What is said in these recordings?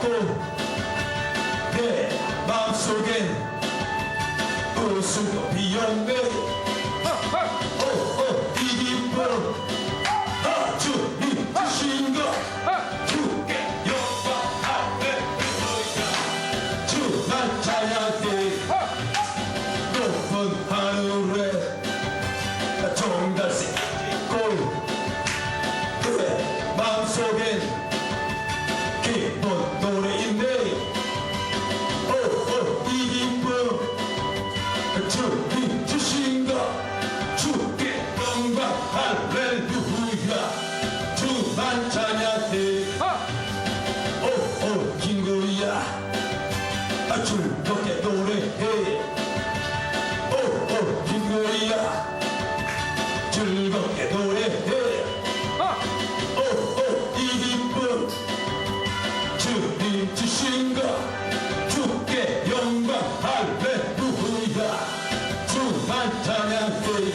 피웠고 내 마음속엔 웃음도 피었네 아, 즐겁게 노래해. 오오 친구야. 즐겁게 노래해. 오오 이 기쁨. 주님 주신 것 주께 영광 할렐루야. 주만 찬양해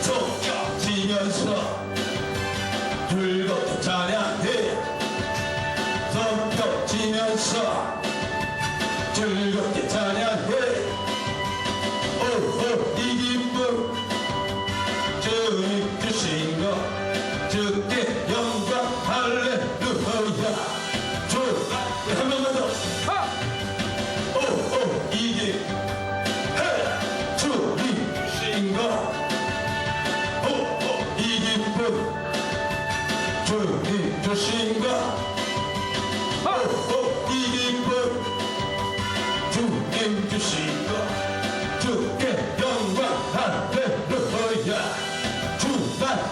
속삭이면서 즐겁게 찬양 즐겁게 찬양해. 오오 이 기쁨. 주님 주신 것. 주께 영광 할렐루야. 주한 번만 더. 오오 이 기쁨. 해! 주님 주신 것. 오오 이 기쁨. 주님 주신 것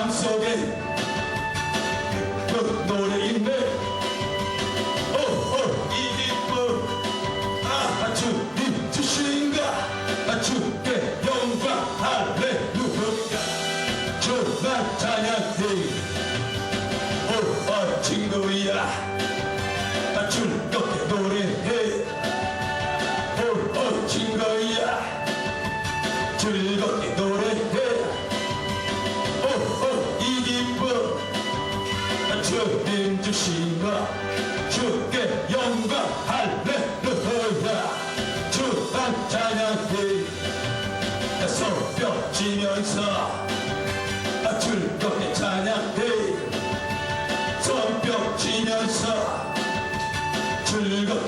마음속에 그 노래 있네. 오오 이 기쁨. 아 주님 주신 것 아, 주께 영광 할렐루야 주만 찬양해. 오오 친구야. 아, 즐겁 신것 주께 영광 할렐루야. 주만 찬양해 치면서 아, 즐겁게 찬양해 손뼉 치면서 즐겁게